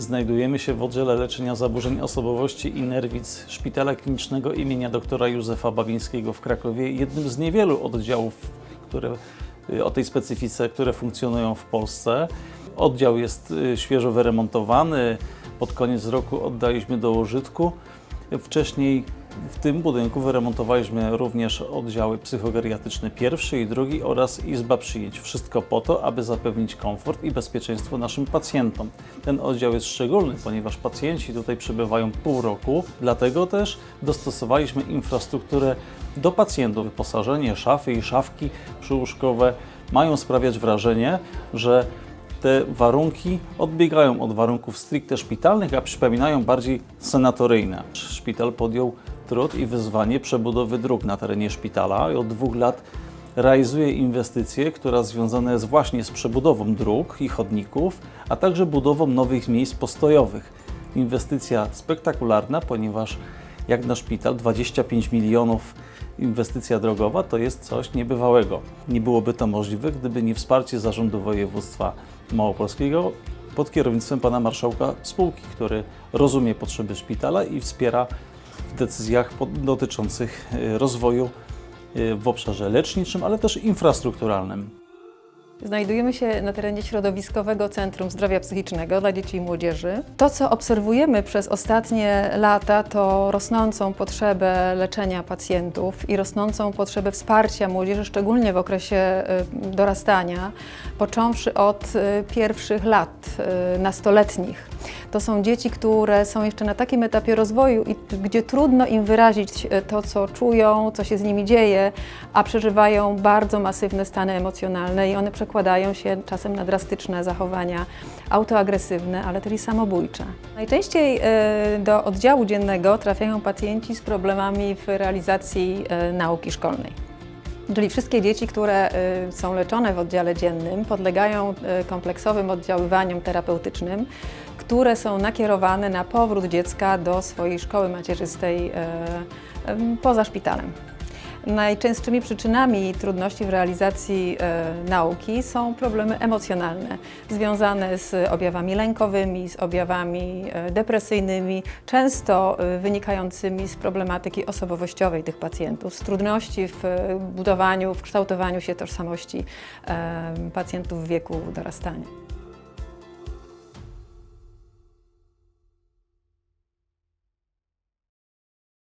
Znajdujemy się w oddziale leczenia zaburzeń osobowości i nerwic Szpitala Klinicznego imienia doktora Józefa Babińskiego w Krakowie, jednym z niewielu oddziałów, które y, o tej specyfice, które funkcjonują w Polsce. Oddział jest y, świeżo wyremontowany, pod koniec roku oddaliśmy do użytku. Wcześniej w tym budynku wyremontowaliśmy również oddziały psychogeriatryczne pierwszy i drugi oraz izba przyjęć. Wszystko po to, aby zapewnić komfort i bezpieczeństwo naszym pacjentom. Ten oddział jest szczególny, ponieważ pacjenci tutaj przebywają pół roku, dlatego też dostosowaliśmy infrastrukturę do pacjentów. Wyposażenie, szafy i szafki przyłóżkowe mają sprawiać wrażenie, że te warunki odbiegają od warunków stricte szpitalnych, a przypominają bardziej sanatoryjne. Szpital podjął trud i wyzwanie przebudowy dróg na terenie szpitala i od dwóch lat realizuje inwestycje, która związana jest właśnie z przebudową dróg i chodników, a także budową nowych miejsc postojowych. Inwestycja spektakularna, ponieważ jak na szpital 25 milionów inwestycja drogowa to jest coś niebywałego. Nie byłoby to możliwe, gdyby nie wsparcie Zarządu Województwa Małopolskiego pod kierownictwem pana marszałka spółki, który rozumie potrzeby szpitala i wspiera w decyzjach dotyczących e, rozwoju e, w obszarze leczniczym, ale też infrastrukturalnym. Znajdujemy się na terenie środowiskowego Centrum Zdrowia Psychicznego dla Dzieci i Młodzieży. To, co obserwujemy przez ostatnie lata, to rosnącą potrzebę leczenia pacjentów i rosnącą potrzebę wsparcia młodzieży, szczególnie w okresie y, dorastania, począwszy od y, pierwszych lat y, nastoletnich. To są dzieci, które są jeszcze na takim etapie rozwoju, gdzie trudno im wyrazić e, to, co czują, co się z nimi dzieje, a przeżywają bardzo masywne stany emocjonalne i one przekładają się czasem na drastyczne zachowania autoagresywne, ale też i samobójcze. Najczęściej e, do oddziału dziennego trafiają pacjenci z problemami w realizacji e, nauki szkolnej. Czyli wszystkie dzieci, które y, są leczone w oddziale dziennym, podlegają y, kompleksowym oddziaływaniom terapeutycznym, które są nakierowane na powrót dziecka do swojej szkoły macierzystej y, poza szpitalem. Najczęstszymi przyczynami trudności w realizacji e, nauki są problemy emocjonalne, związane z objawami lękowymi, z objawami e, depresyjnymi, często e, wynikającymi z problematyki osobowościowej tych pacjentów, z trudności w budowaniu, w kształtowaniu się tożsamości pacjentów w wieku dorastania.